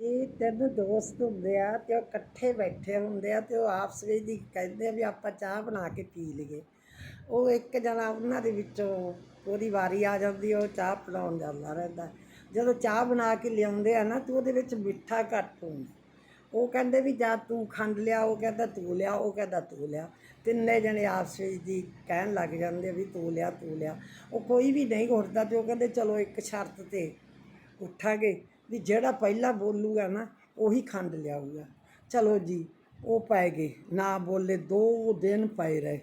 ਇਹ ਤਿੰਨ ਦੋਸਤ ਹੁੰਦੇ ਆ ਅਤੇ ਉਹ ਇਕੱਠੇ ਬੈਠੇ ਹੁੰਦੇ ਆ ਅਤੇ ਉਹ ਆਪਸ ਵਿੱਚ ਦੀ ਕਹਿੰਦੇ ਆ ਵੀ ਆਪਾਂ ਚਾਹ ਬਣਾ ਕੇ ਪੀ ਲਈਏ। ਉਹ ਇੱਕ ਜਣਾ ਉਹਨਾਂ ਦੇ ਵਿੱਚੋਂ ਉਹਦੀ ਵਾਰੀ ਆ ਜਾਂਦੀ, ਉਹ ਚਾਹ ਪਿਲਾਉਣ ਜਾਂਦਾ ਰਹਿੰਦਾ। ਜਦੋਂ ਚਾਹ ਬਣਾ ਕੇ ਲਿਆਉਂਦੇ ਆ ਨਾ ਤੇ ਉਹਦੇ ਵਿੱਚ ਮਿੱਠਾ ਘੱਟ ਹੁੰਦਾ। ਉਹ ਕਹਿੰਦੇ ਵੀ ਜਾਂ ਤੂੰ ਖੰਡ ਲਿਆ, ਉਹ ਕਹਿੰਦਾ ਤੂੰ ਲਿਆ, ਉਹ ਕਹਿੰਦਾ ਤੂੰ ਲਿਆ। ਤਿੰਨੇ ਜਣੇ ਆਪਸ ਵਿੱਚ ਦੀ ਕਹਿਣ ਲੱਗ ਜਾਂਦੇ ਵੀ ਤੂੰ ਲਿਆ ਤੂੰ ਲਿਆ। ਉਹ ਕੋਈ ਵੀ ਨਹੀਂ ਉੱਠਦਾ ਅਤੇ ਉਹ ਕਹਿੰਦੇ ਚਲੋ ਇੱਕ ਸ਼ਰਤ ਤੇ ਉੱਠਾਂਗੇ। ਵੀ ਜਿਹੜਾ ਪਹਿਲਾਂ ਬੋਲੂਗਾ ਨਾ, ਉਹੀ ਖੰਡ ਲਿਆਊਗਾ। ਚਲੋ ਜੀ, ਉਹ ਪੈ ਗਏ। ਨਾ ਬੋਲੇ, ਦੋ ਦਿਨ ਪਏ ਰਹੇ।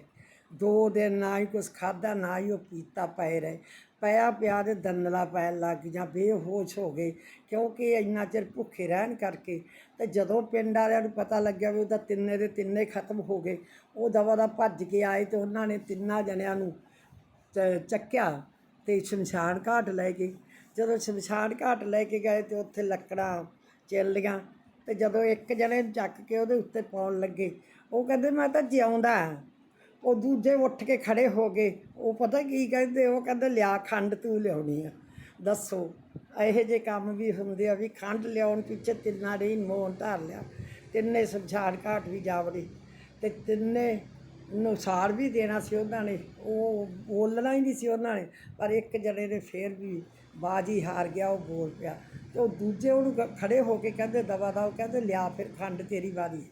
ਦੋ ਦਿਨ ਨਾ ਹੀ ਕੁਛ ਖਾਦਾ ਨਾ ਹੀ ਉਹ ਪੀਤਾ ਪਏ ਰਹੇ। ਪਿਆ ਪਿਆ ਦੇ ਦੰਦਲਾ ਪੈਣ ਲੱਗ ਜਾਂ ਬੇਹੋਸ਼ ਹੋ ਗਏ। ਕਿਉਂਕਿ ਇੰਨਾ ਚਿਰ ਭੁੱਖੇ ਰਹਿਣ ਕਰਕੇ ਤੇ ਜਦੋਂ ਪਿੰਡ ਵਾਲਿਆਂ ਨੂੰ ਪਤਾ ਲੱਗਿਆ ਵੀ ਉਹਦਾ ਤਿੰਨੇ ਦੇ ਤਿੰਨੇ ਖਤਮ ਹੋ ਗਏ, ਉਹ ਦਵਾ ਦਾ ਭੱਜ ਕੇ ਆਏ ਤੇ ਉਹਨਾਂ ਨੇ ਤਿੰਨਾਂ ਜਣਿਆਂ ਨੂੰ ਚੱਕਿਆ ਤੇ ਸ਼ਮਸ਼ਾਨ ਘਾਟ ਲੈ ਗਏ। ਜਦੋਂ ਸ਼ਮਸ਼ਾਨ ਘਾਟ ਲੈ ਕੇ ਗਏ ਤੇ ਉੱਥੇ ਲੱਕੜਾਂ ਚੱਲੀਆਂ ਤੇ ਜਦੋਂ ਇੱਕ ਜਣੇ ਚੱਕ ਕੇ ਉਹਦੇ ਉੱਤੇ ਪਾਉਣ ਲੱਗੇ, ਉਹ ਕਹਿੰਦੇ, ਮੈਂ ਤਾਂ ਜਿਉਂਦਾ ਉਹ ਦੂਜੇ ਉੱਠ ਕੇ ਖੜੇ ਹੋ ਗਏ। ਉਹ ਪਤਾ ਕੀ ਕਹਿੰਦੇ, ਉਹ ਕਹਿੰਦੇ, ਲਿਆ ਖੰਡ ਤੂੰ ਲਿਆਉਣੀ ਆ। ਦੱਸੋ, ਇਹੋ ਜਿਹੇ ਕੰਮ ਵੀ ਹੁੰਦੇ ਆ ਵੀ ਖੰਡ ਲਿਆਉਣ ਪਿੱਛੇ ਤਿੰਨਾਂ ਨੇ ਮੋਹਨ ਧਾਰ ਲਿਆ। ਤਿੰਨੇ ਸ਼ਮਸ਼ਾਨ ਘਾਟ ਵੀ ਜਾ ਵੜੇ ਤੇ ਤਿੰਨੇ ਨੂੰ ਵੀ ਦੇਣਾ ਸੀ ਉਹਨਾਂ ਨੇ, ਉਹ ਬੋਲਣਾ ਹੀ ਨਹੀਂ ਸੀ ਉਹਨਾਂ ਨੇ, ਪਰ ਇੱਕ ਜਣੇ ਨੇ ਫੇਰ ਵੀ ਬਾਜੀ ਹਾਰ ਗਿਆ, ਉਹ ਬੋਲ ਪਿਆ ਤੇ ਉਹ ਦੂਜੇ ਉਹਨੂੰ ਕ- ਖੜੇ ਹੋ ਕੇ ਕਹਿੰਦੇ ਦਵਾ ਦਾ, ਉਹ ਕਹਿੰਦੇ ਲਿਆ ਫਿਰ ਖੰਡ ਤੇਰੀ ਵਾਰੀ।